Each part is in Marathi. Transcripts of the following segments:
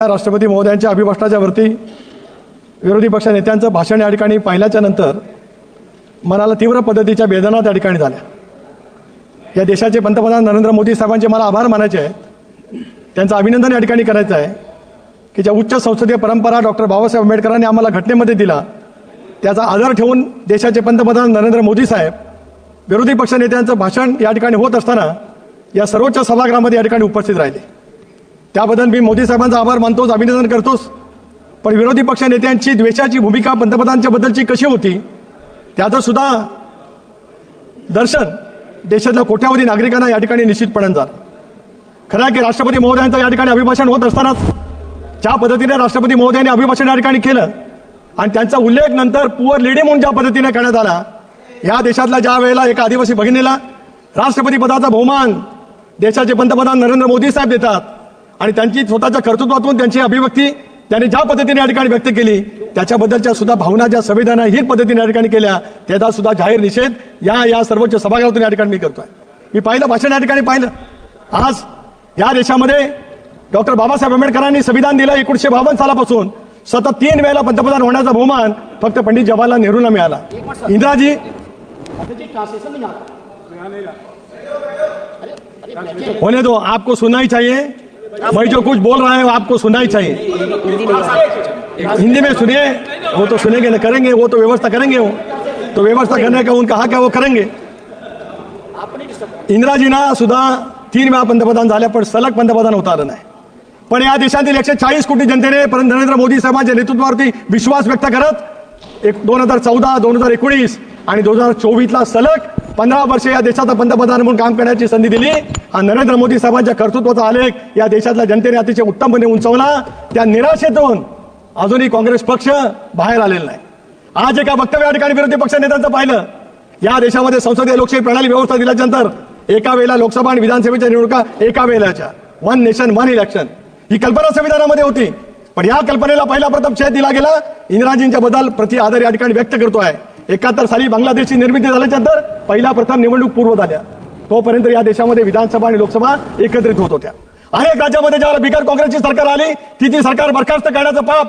राष्ट्रपती महोदयांच्या अभिभाषणाच्या वरती विरोधी पक्ष नेत्यांचं भाषण या ठिकाणी पाहिल्याच्या नंतर मनाला तीव्र पद्धतीच्या वेदना त्या ठिकाणी झाल्या. या देशाचे पंतप्रधान नरेंद्र मोदी साहेबांचे मला आभार मानायचे आहेत. त्यांचं अभिनंदन या ठिकाणी करायचं आहे की ज्या उच्च संसदीय परंपरा डॉक्टर बाबासाहेब आंबेडकरांनी आम्हाला घटनेमध्ये दिला त्याचा आदर ठेवून देशाचे पंतप्रधान नरेंद्र मोदी साहेब विरोधी पक्ष नेत्यांचं भाषण या ठिकाणी होत असताना या सर्वोच्च सभागृहामध्ये या ठिकाणी उपस्थित राहिले. त्याबद्दल मी मोदी साहेबांचा आभार मानतोच अभिनंदन करतोच पण विरोधी पक्ष नेत्यांची द्वेषाची भूमिका पंतप्रधानांच्या बद्दलची कशी होती त्याचं सुद्धा दर्शन देशातल्या कोट्यावधी नागरिकांना या ठिकाणी निश्चितपणे झालं. खरं आहे की राष्ट्रपती महोदयांचं या ठिकाणी अभिभाषण होत असतानाच ज्या पद्धतीने राष्ट्रपती महोदयांनी अभिभाषण या ठिकाणी केलं आणि त्यांचा उल्लेख नंतर पुअर लेडी म्हणून ज्या पद्धतीने करण्यात आला या देशातल्या ज्या वेळेला एका आदिवासी भगिनीला राष्ट्रपती पदाचा बहुमान देशाचे पंतप्रधान नरेंद्र मोदी साहेब देतात आणि त्यांची स्वतःच्या कर्तृत्वातून त्यांची अभिव्यक्ती त्यांनी ज्या पद्धतीने या ठिकाणी व्यक्त केली त्याच्याबद्दलच्या सुद्धा भावना ज्या संवेदना हीच पद्धतीने या ठिकाणी केल्या त्याचा सुद्धा जाहीर निषेध या या सर्वोच्च सभागृहातून या ठिकाणी मी करतोय. मी पाहिलं भाषण या ठिकाणी पाहिलं. आज या देशामध्ये डॉक्टर बाबासाहेब आंबेडकरांनी संविधान दिलं एकोणीशे बावन्न सालापासून. सतत तीन वेळेला पंतप्रधान होण्याचा बहुमान फक्त पंडित जवाहरलाल नेहरूंना मिळाला. इंदिराजी. होने दो आपको सुनना ही चाहिए. मैं जो कुछ बोल रहा है वो आपको सुनना ही चाहिए। हिंदी में सुनिए वो तो सुनेंगे ना करेंगे वो तो व्यवस्था करेंगे वो। तो व्यवस्था करने का उनका हक है वो करेंगे। इंदिराजींना सुद्धा तीन वेळा पंतप्रधान झाल्या पण सलग पंतप्रधान होता आलं नाही पण या देशातील एकशे चाळीस कोटी जनतेने नरेंद्र मोदी साहेबांच्या नेतृत्वावरती विश्वास व्यक्त करत एक दोन हजार चौदा दोन हजार एकोणीस आणि दोन हजार चोवीसला सलग पंधरा वर्षे या देशाचा पंतप्रधान म्हणून काम करण्याची संधी दिली. हा नरेंद्र मोदी साहेबांच्या कर्तृत्वाचा आलेख या देशातल्या जनतेने अतिशय उत्तमपणे उंचवला. त्या निराशेतून अजूनही काँग्रेस पक्ष बाहेर आलेला नाही. आज एका वक्तव्य या ठिकाणी विरोधी पक्ष नेत्यांचं पाहिलं. या देशामध्ये संसदीय लोकशाही प्रणाली व्यवस्था दिल्याच्यानंतर एका वेळेला लोकसभा आणि विधानसभेच्या निवडणुका एका वेळेच्या वन नेशन वन इलेक्शन ही कल्पना संविधानामध्ये होती. पण या कल्पनेला पहिला प्रथम छेद दिला गेला. इंदिराजींच्या बद्दल प्रति आदर या ठिकाणी व्यक्त करतो आहे एकाहत्तर साली बांगलादेशची निर्मिती झाल्याच्यानंतर पहिला प्रथम निवडणूक पूर्व झाल्या. तोपर्यंत या देशामध्ये विधानसभा आणि लोकसभा एकत्रित होत होत्या. अनेक राज्यामध्ये ज्यावेळेला बिगर काँग्रेसची सरकार आली ती ती सरकार बरखास्त करण्याचं पाप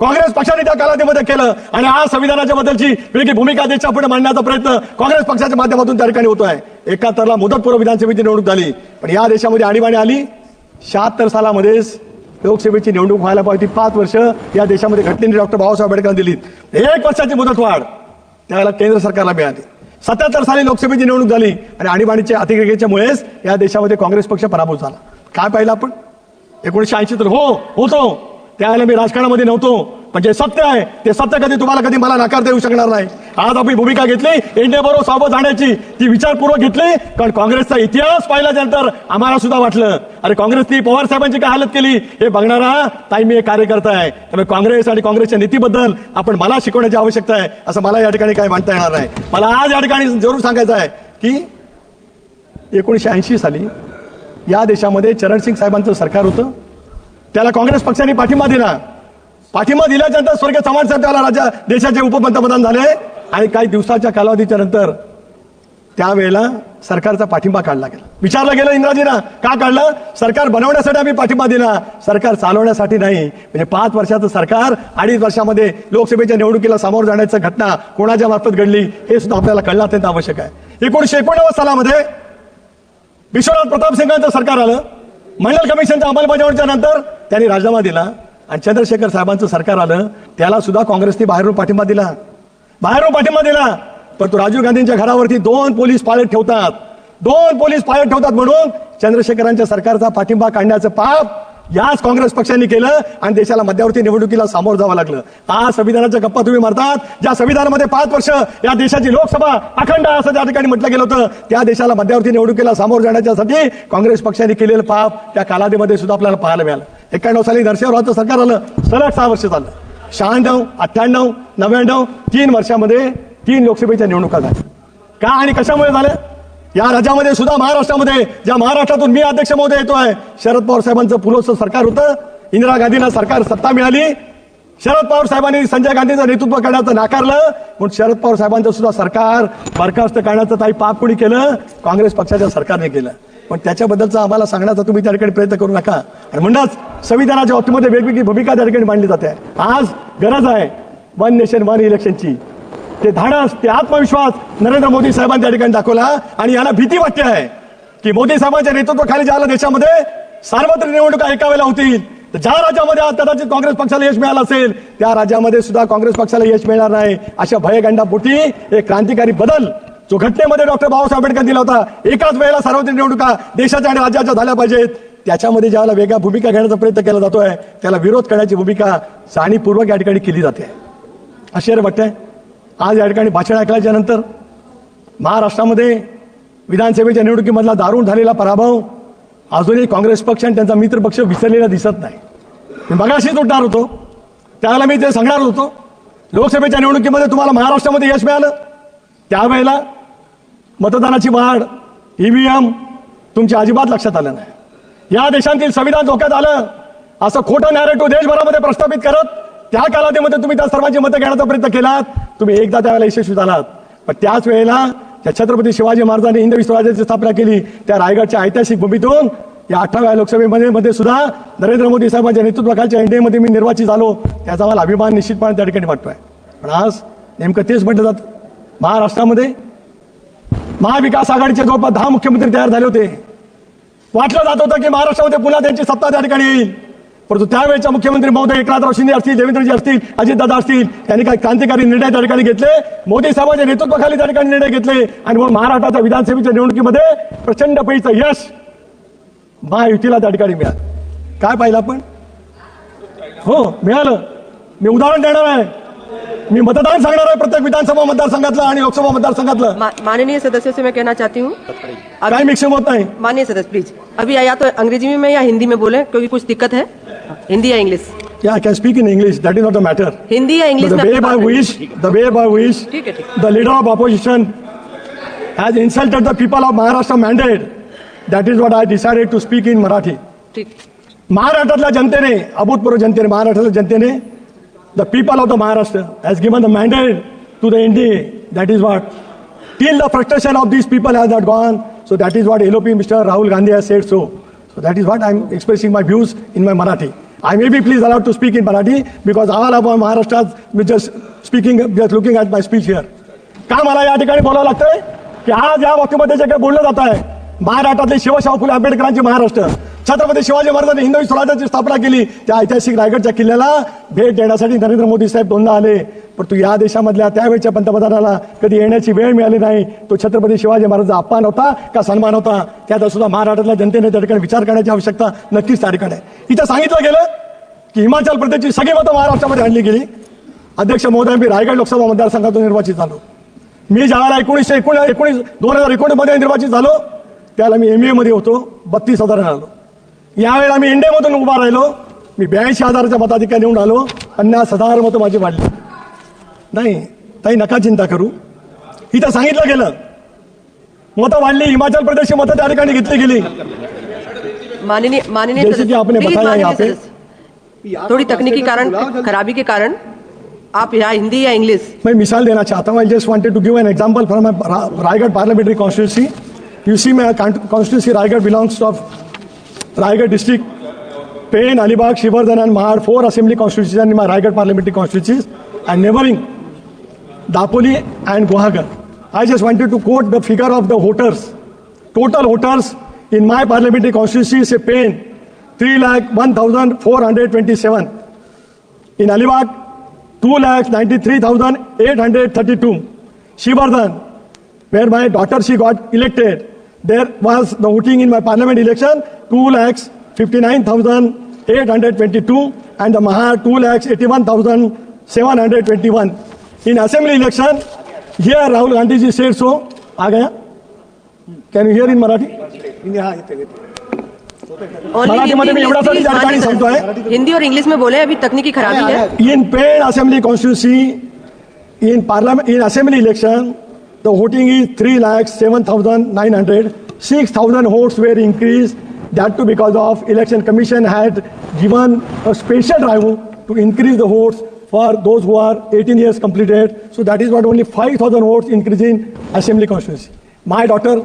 काँग्रेस पक्षाने त्या कालावधीमध्ये केलं आणि आज संविधानाच्या बद्दलची वेगळी भूमिका देशा पुढे मांडण्याचा प्रयत्न काँग्रेस पक्षाच्या माध्यमातून त्या ठिकाणी होतोय. एकाहत्तरला मुदतपूर्व विधानसभेची निवडणूक झाली पण या देशामध्ये आणीबाणी आली. शहात्तर सालामध्येच लोकसभेची निवडणूक व्हायला पाहिजे. पाच वर्ष या देशामध्ये घटनेने डॉक्टर बाबासाहेब आंबेडकरांनी दिली एक वर्षाची मुदतवाढ. त्यावेळेला केंद्र सरकारला मिळाली. सत्याहत्तर साली लोकसभेची निवडणूक झाली आणि आणीबाणीच्या अतिक्रियेच्यामुळेच या देशामध्ये काँग्रेस पक्ष पराभूत झाला. काय पाहिलं आपण? एकोणीशे ऐंशी तर हो होतो. त्यावेळेला मी राजकारणामध्ये नव्हतो. पण जे सत्य आहे. ते सत्य कधी तुम्हाला कधी मला नकार देऊ शकणार नाही. आज आपली भूमिका घेतली इंडिया बरोबर सोबत जाण्याची ती विचारपूर्वक घेतली कारण काँग्रेसचा इतिहास पाहिल्यानंतर आम्हाला सुद्धा वाटलं. अरे काँग्रेसनी पवार साहेबांची काय हालत केली? हे बघणारा ताई मी एक कार्यकर्ता आहे. त्यामुळे काँग्रेस आणि काँग्रेसच्या नीतीबद्दल आपण मला शिकवण्याची आवश्यकता आहे असं मला या ठिकाणी काय म्हणता येणार नाही. मला आज या ठिकाणी जरूर सांगायचं आहे की एकोणीसशे ऐंशी साली या देशामध्ये चरणसिंग साहेबांचं सरकार होतं. त्याला काँग्रेस पक्षाने पाठिंबा दिला. पाठिंबा दिल्याच्यानंतर स्वर्गीय चव्हाण साहेब त्याला राज्या देशाचे उपपंतप्रधान झाले. आणि काही दिवसाच्या कालावधीच्या नंतर त्यावेळेला सरकारचा पाठिंबा काढला गेला. विचारलं गेला इंद्राजीना का काढलं? सरकार बनवण्यासाठी आम्ही पाठिंबा दिला. सरकार चालवण्यासाठी नाही. म्हणजे पाच वर्षाचं सरकार अडीच वर्षामध्ये लोकसभेच्या निवडणुकीला सामोरं जाण्याची घटना कोणाच्या मार्फत घडली हे सुद्धा आपल्याला कळणं अत्यंत आवश्यक आहे. एकोणीशे एकोणनव्वद सालामध्ये विश्वनाथ प्रताप सिंगांचं सरकार आलं. मंडल कमिशनच्या अंमलबजावणीच्या नंतर त्यांनी राजीनामा दिला. आणि चंद्रशेखर साहेबांचं सरकार आलं त्याला सुद्धा काँग्रेसने बाहेरून पाठिंबा दिला. बाहेरून पाठिंबा दिला. परंतु तो राजीव गांधींच्या घरावरती दोन पोलीस पाळत ठेवतात. दोन पोलीस पाळत ठेवतात म्हणून चंद्रशेखरांच्या सरकारचा पाठिंबा काढण्याचं पाप याच काँग्रेस पक्षाने केलं आणि देशाला मध्यावरती निवडणुकीला सामोरं जावं लागलं. आज संविधानाच्या गप्पा तुम्ही मारतात. ज्या संविधानामध्ये पाच वर्ष या देशाची लोकसभा अखंड असं त्या ठिकाणी म्हटलं गेलं होतं त्या देशाला मध्यावरती निवडणुकीला सामोरं जाण्याच्यासाठी काँग्रेस पक्षाने केलेलं पाप त्या कालावधीमध्ये सुद्धा आपल्याला पाहायला मिळालं. एक्क्याण्णव साली नरसिंहरावचं सरकार आलं. सलग सहा वर्ष चाललं. शहाण्णव अठ्ठ्याण्णव नव्याण्णव तीन वर्षामध्ये तीन लोकसभेच्या निवडणुका झाल्या. का आणि कशामुळे झालं या राज्यामध्ये सुद्धा महाराष्ट्रामध्ये ज्या महाराष्ट्रातून मी अध्यक्ष महोदय येतोय शरद पवार साहेबांचं पुलोचं सरकार होतं. इंदिरा गांधींना सरकार सत्ता मिळाली. शरद पवार साहेबांनी संजय गांधींचं नेतृत्व करण्याचं नाकारलं. म्हणून शरद पवार साहेबांचं सुद्धा सरकार बरखास्त करण्याचं काही पाप कोणी केलं? काँग्रेस पक्षाच्या सरकारने केलं. पण त्याच्याबद्दलचा आम्हाला सांगण्याचा तुम्ही त्या ठिकाणी प्रयत्न करू नका. आणि म्हणूनच संविधानाच्या बाबतीमध्ये वेगवेगळी भूमिका त्या ठिकाणी मांडली जाते. आज गरज आहे वन नेशन वन इलेक्शनची ते धाडस ते आत्मविश्वास नरेंद्र मोदी साहेबांनी त्या ठिकाणी दाखवला आणि यांना भीती वाटते आहे की मोदी साहेबांच्या नेतृत्वाखाली ज्याला देशामध्ये सार्वत्रिक निवडणुका एका वेळेला होतील. तर ज्या राज्यामध्ये आज कदाचित काँग्रेस पक्षाला यश मिळालं असेल त्या राज्यामध्ये सुद्धा काँग्रेस पक्षाला यश मिळणार नाही. अशा भयगंडापोटी एक क्रांतिकारी बदल जो घटनेमध्ये डॉक्टर बाबासाहेब आंबेडकर दिला होता एकाच वेळेला सार्वत्रिक निवडणुका देशाच्या आणि राज्याच्या झाल्या पाहिजेत. त्याच्यामध्ये ज्याला वेगळ्या भूमिका घेण्याचा प्रयत्न केला जातोय त्याला विरोध करण्याची भूमिका जाणीवपूर्वक या ठिकाणी केली जाते. आश्चर्य वाटतंय आज या ठिकाणी भाषण ऐकल्याच्या नंतर महाराष्ट्रामध्ये विधानसभेच्या निवडणुकीमधला दारुण झालेला पराभव अजूनही काँग्रेस पक्ष आणि त्यांचा मित्र पक्ष विसरलेला दिसत नाही. मी मगाशी उठणार होतो. त्यावेळेला मी ते सांगणार होतो. लोकसभेच्या निवडणुकीमध्ये तुम्हाला महाराष्ट्रामध्ये यश मिळालं. त्यावेळेला मतदानाची वाढ ई व्ही एम तुमच्या अजिबात लक्षात आलं नाही. या देशांतील संविधान धोक्यात आलं. असं खोटं नॅरेटिव्ह देशभरामध्ये प्रस्थापित करत त्या कालावधीमध्ये तुम्ही त्या सर्वांची मतं घेण्याचा प्रयत्न केलात. तुम्ही एकदा त्यावेळेला यशस्वी झालात. पण त्याच वेळेला त्या छत्रपती शिवाजी महाराजांनी हिंद विश्वराज्याची स्थापना केली त्या रायगडच्या ऐतिहासिक भूमीतून या अठराव्या लोकसभेमध्ये मध्ये सुद्धा नरेंद्र मोदी साहेबांच्या नेतृत्वाखालच्या एनडीएमध्ये मी निर्वाचित झालो. त्याचा मला अभिमान निश्चितपणे त्या ठिकाणी वाटतोय. पण आज नेमकं तेच म्हटलं जातं. महाराष्ट्रामध्ये महाविकास आघाडीचे जवळपास दहा मुख्यमंत्री तयार झाले होते. वाटलं जात होतं की महाराष्ट्रामध्ये पुन्हा त्यांची सत्ता त्या ठिकाणी येईल. परंतु त्यावेळेच्या मुख्यमंत्री महोदय एकनाथराव शिंदे असतील देवेंद्रजी असतील अजितदादा असतील त्यांनी काही क्रांतिकारी निर्णय त्या ठिकाणी घेतले. मोदी साहेबांच्या नेतृत्वाखाली त्या ठिकाणी निर्णय घेतले. आणि मग महाराष्ट्राच्या विधानसभेच्या निवडणुकीमध्ये प्रचंड पैचं यश महायुतीला त्या ठिकाणी मिळालं. काय पाहिलं आपण? हो मिळालं. मी उदाहरण देणार आहे. मी मतदान सांगणार आहे प्रत्येक विधानसभा मतदारसंघातलं आणि लोकसभा मतदारसंघातलं. मा- माननीय सदस्य से मैं कहना चाहती हूँ। काय मिक्सिंग होत नाही. माननीय सदस्य प्लीज़ अभी या तो अंग्रेज़ी में या हिंदी में बोले क्योंकि कुछ दिक्कत है। हिंदी या English? Yeah, I can speak in English. That is not the matter. Hindi या इंग्लिश But the में way बात which, the way ठीक है, ठीक the leader of opposition has insulted the people of Maharashtra mandate, that is what I decided to speak in Marathi. ठीक। महाराष्ट्रातल्या जनतेने अभूतपूर्व जनतेने महाराष्ट्रातल्या जनतेने the people of the Maharashtra has given the mandate to the India that is what till the frustration of these people has not gone so that is what LOP mister Rahul Gandhi has said so so that is what I am expressing my views in my Marathi I may be please allowed to speak in Marathi because all of Maharashtra we just speaking just looking at my speech here. का मला या ठिकाणी बोलावं लागतंय? की आज या वक्तव्यामध्ये जे काही बोललं जात आहे महाराष्ट्रातले शिवशाहू फुले आंबेडकरांचे महाराष्ट्र छत्रपती शिवाजी महाराजांनी हिंदवी स्वराज्याची स्थापना केली. त्या ऐतिहासिक रायगडच्या किल्ल्याला भेट देण्यासाठी नरेंद्र मोदी साहेब दोनदा आले. परंतु या देशामधल्या त्यावेळच्या पंतप्रधानाला कधी येण्याची वेळ मिळाली नाही. तो छत्रपती शिवाजी महाराजांचा अपमान होता का सन्मान होता? त्यात सुद्धा महाराष्ट्रातल्या जनतेने त्या ठिकाणी विचार करण्याची आवश्यकता नक्कीच त्या ठिकाणी इथं सांगितलं गेलं की हिमाचल प्रदेशची सगळी मतं महाराष्ट्रामध्ये आणली गेली. अध्यक्ष महोदय मी रायगड लोकसभा मतदारसंघातून निर्वाचित झालो. मी ज्यावेळेला एकोणीसशे एकोण एकोणीस दोन हजार एकोणीसमध्ये निर्वाचित झालो. त्याला मी एममध्ये होतो. बत्तीस हजार आलो. यावेळेला मी इंडियामधून उभा राहिलो. मी ब्याऐंशी हजाराच्या मताधिकारी निवडून आलो. पन्नास हजार मतं माझी वाढली. नाही ताई नका चिंता करू. इथं सांगितलं गेलं. मतं वाढली. हिमाचल प्रदेशची मतं त्या ठिकाणी घेतली गेली. माननीय माननीय आपने बताया यहाँ पे- थोड़ी तकनीकी कारण खराबी के कारण आप यहाँ हिंदी या इंग्लिश? मैं मिसाल देना चाहता हूँ. I just wanted to give an example from Raigad parliamentary constituency you see my constituency Raigad belongs of Raigad district, Pain, Alibag, Shivardhan and Mahad, four assembly constituencies and my Raigad parliamentary constituencies and neighboring Dapoli and Guhagar. I just wanted to quote the figure of the voters. Total voters in my parliamentary constituency is pain, 3 lakh 1,427. In Alibag, 2 lakh 93,832. Shivardhan, where my daughter, she got elected, there was the voting in my parliament election 2 lakhs 59,822 and the Maha 2 lakhs 81,721. In assembly election, here Rahul Gandhi ji said so. आ गया Can you hear in Marathi? हाँ, येते, येते. Only मी हिंदी, सांगतोय. और इंग्लिश में बोले अभी तकनीकी खराबी है In paid assembly constituency, in parliament, in assembly election, the voting is 3 lakhs 7,900. 6,000 votes were increased. That too because of election commission had given a special drive to increase the votes for those who are 18 years completed. So that is what only 5,000 votes increase in assembly constituency. My daughter,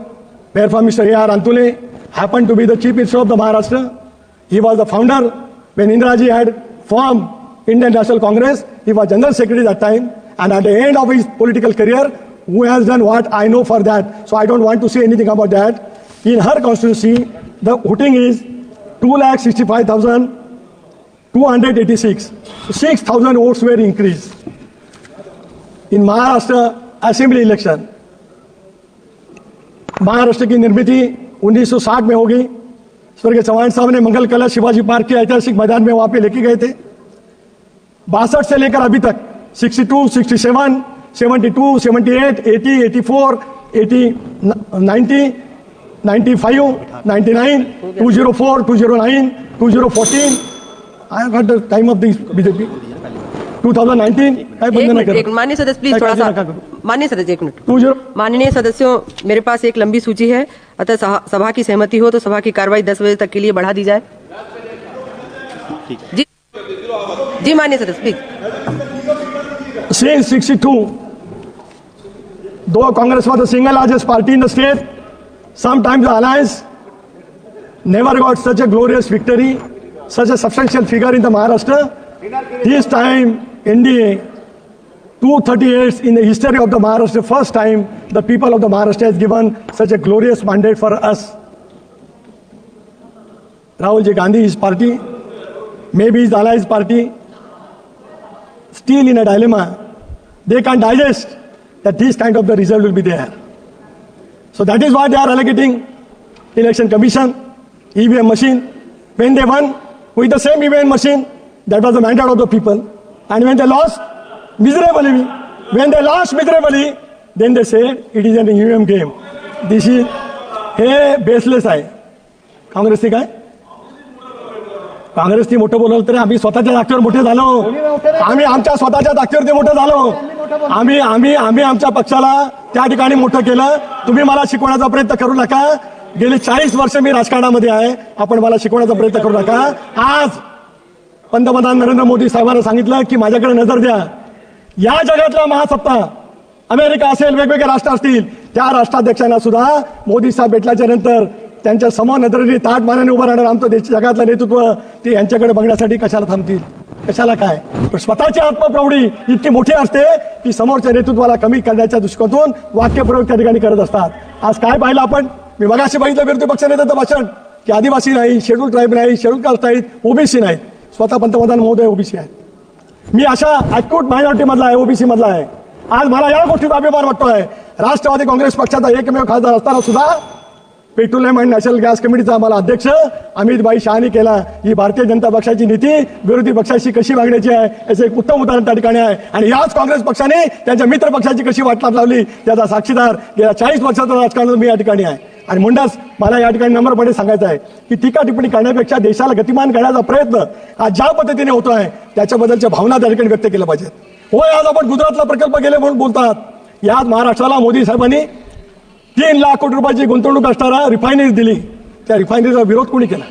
where from Mr. A.R. Antule, happened to be the chief minister of the Maharashtra. He was the founder when Indraji had formed Indian National Congress. He was general secretary at that time. And at the end of his political career, who has done what I know for that. So I don't want to say anything about that. In her constituency, the voting is 2,65,286. 6,000 votes were increased. In Maharashtra Assembly election, Maharashtra की निर्मिती 1960 में होगी स्वर्गीय चौहान साहब ने मंगल कला शिवाजी पार्क के ऐतिहासिक मैदान में वहाँ पे लेके गए थे बासठ से लेकर अभी तक 62, 67, 72, 78, 80, 84, 80, 90, 95, 99, 204, 209, 2014. I have got the time of this BJP. 2019. काय एक बंद मिनट नका एक माननीय सदस्य प्लीज़ थोड़ा सा माननीय सदस्य एक मिनट। माननीय सदस्यों मेरे पास एक लंबी सूची है। अतः सभा- सभा की सहमति हो तो सभा की कार्रवाई दस बजे तक के लिए बढ़ा दी जाए। जी जी माननीय सदस्य please. Since 62, though Congress was the single largest party in the state, sometimes the alliance never got such a glorious victory, such a substantial figure in the Maharashtra. This time, NDA, 238 in the history of the Maharashtra, first time the people of the Maharashtra has given such a glorious mandate for us. Rahul Ji Gandhi, his party, maybe his allies party, still in a dilemma. They can't digest that this kind of the result will be there. So that is why they are allocating election commission, EVM machine. When they won with the same EVM machine, that was the mandate of the people. And when they lost, miserably. When they lost miserably, then they said it is an EVM game. This is हे बेसलेस आहे काँग्रेसचे काय काँग्रेसनी मोठं बोलवलं तरी आम्ही स्वतःच्या जागेवर मोठे झालो आम्ही आमच्या स्वतःच्या जागेवरती मोठं झालो आम्ही आम्ही आम्ही आमच्या पक्षाला त्या ठिकाणी मोठं केलं. तुम्ही मला शिकवण्याचा प्रयत्न करू नका. गेली चाळीस वर्ष मी राजकारणामध्ये आहे. आपण मला शिकवण्याचा प्रयत्न करू नका. आज पंतप्रधान नरेंद्र मोदी साहेबांना सांगितलं की माझ्याकडे नजर द्या. या जगातला महासत्ता अमेरिका असेल वेगवेगळे राष्ट्र असतील त्या राष्ट्राध्यक्षांना सुद्धा मोदी साहेब भेटल्याच्या नंतर त्यांच्यासमोर नजरेने ताट मानाने उभं राहणार आमचं देश जगातलं नेतृत्व ते यांच्याकडे बघण्यासाठी कशाला थांबतील? कशाला काय? स्वतःची आत्मप्रौढी इतकी मोठी असते की समोरच्या नेतृत्वाला कमी करण्याच्या दृष्टीकोनातून वाक्यप्रयोग त्या ठिकाणी करत असतात. आज काय पाहिलं आपण? मी मगाशी बघितलं विरोधी पक्ष नेत्याचं भाषण की आदिवासी नाही शेड्यूल ट्राईब नाही शेड्यूल कास्ट नाहीत ओबीसी नाहीत स्वतः पंतप्रधान महोदय ओबीसी आहेत. मी अशा अॅक्यूट मायनॉरिटी मधला आहे ओबीसी मधला आहे. आज मला या गोष्टीचा अभिमान वाटतोय. राष्ट्रवादी काँग्रेस पक्षाचा एकमेव खासदार असताना सुद्धा पेट्रोलियम अँड नॅशनल गॅस कमिटीचा आम्हाला अध्यक्ष अमित भाई शहानी केला. ही भारतीय जनता पक्षाची नीती विरोधी पक्षाशी कशी वागण्याची आहे याचं एक उत्तम उदाहरण त्या ठिकाणी आहे. आणि याच काँग्रेस पक्षाने त्यांच्या मित्र पक्षाची कशी वाटलाट लावली त्याचा साक्षीदार गेल्या चाळीस वर्षाचा राजकारण मी या ठिकाणी आहे. आणि म्हणूनच मला या ठिकाणी नम्रपणे सांगायचं आहे की टीका टिप्पणी करण्यापेक्षा देशाला गतिमान करण्याचा प्रयत्न हा ज्या पद्धतीने होतो आहे त्याच्याबद्दलच्या भावना त्या ठिकाणी व्यक्त केल्या पाहिजेत. होय आज आपण गुजरातला प्रकल्प गेले म्हणून बोलतात. याच महाराष्ट्राला मोदी साहेबांनी तीन लाख कोटी रुपयाची गुंतवणूक असणारा रिफायनरी दिली. त्या रिफायनरीचा विरोध कोणी केला?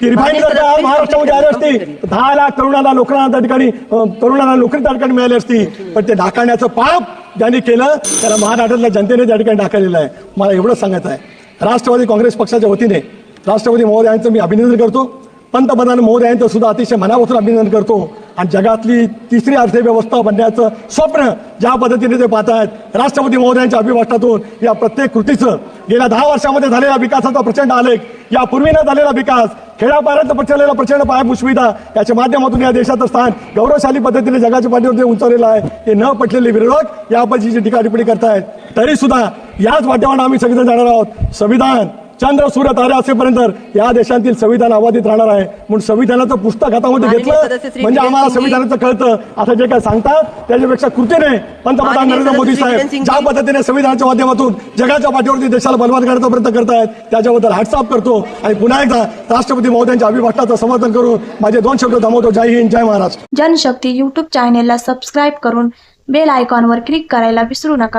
ती रिफायनरी जर का महाराष्ट्रामध्ये आली असती तर दहा लाख तरुणांना लोकांना त्या ठिकाणी अं, तरुणांना नोकरी त्या ठिकाणी मिळाली असती. पण ते ढाकण्याचं पाप ज्यांनी केलं त्याला महाराष्ट्रातल्या जनतेने त्या ठिकाणी ढाकलेलं आहे. मला एवढंच सांगायचं आहे. राष्ट्रवादी काँग्रेस पक्षाच्या वतीने राष्ट्रवादी महोदयांचं मी अभिनंदन करतो. पंतप्रधान महोदयांचं सुद्धा अतिशय मनापासून अभिनंदन करतो. आणि जगातली तिसरी अर्थव्यवस्था बनण्याचं स्वप्न ज्या पद्धतीने ते पाहत आहेत राष्ट्रपती महोदयांच्या अभिभाषणातून या प्रत्येक कृतीचं गेल्या दहा वर्षामध्ये झालेला विकासाचा प्रचंड आलेख यापूर्वीनं झालेला विकास खेड्यापाड्यात पसरलेला प्रचंड पायाभूत सुविधा याच्या माध्यमातून या देशाचं स्थान गौरवशाली पद्धतीने जगाच्या पाठीवरती उंचावलेलं आहे. हे न पटलेले विरोधक या पद्धतीची टीका टिप्पणी करतायत. तरी सुद्धा याच वाट्यावर आम्ही सगळेजण जाणार आहोत. संविधान चंद्र सूर्य तारे असेपर्यंत या देशातील संविधान अबाधित राहणार आहे. म्हणून संविधानाचं पुस्तक हातामध्ये घेतलं. म्हणजे आम्हाला. संविधानाचं कळतं. असं जे काय सांगतात त्याच्यापेक्षा कृतीने पंतप्रधान नरेंद्र मोदी साहेब. ज्या पद्धतीने संविधानाच्या माध्यमातून जगाच्या पाठीवरती देशाला बलवान करण्याचा प्रयत्न करतायत त्याच्याबद्दल हॅट्सअप करतो. आणि पुन्हा एकदा राष्ट्रपती महोदयांच्या अभिभाषणाचं समर्थन करून माझे दोन शब्द थांबवतो. जय हिंद जय महाराष्ट्र. जनशक्ती यूट्यूब चॅनेलला सबस्क्राईब करून बेल आयकॉनवर क्लिक करायला विसरू नका.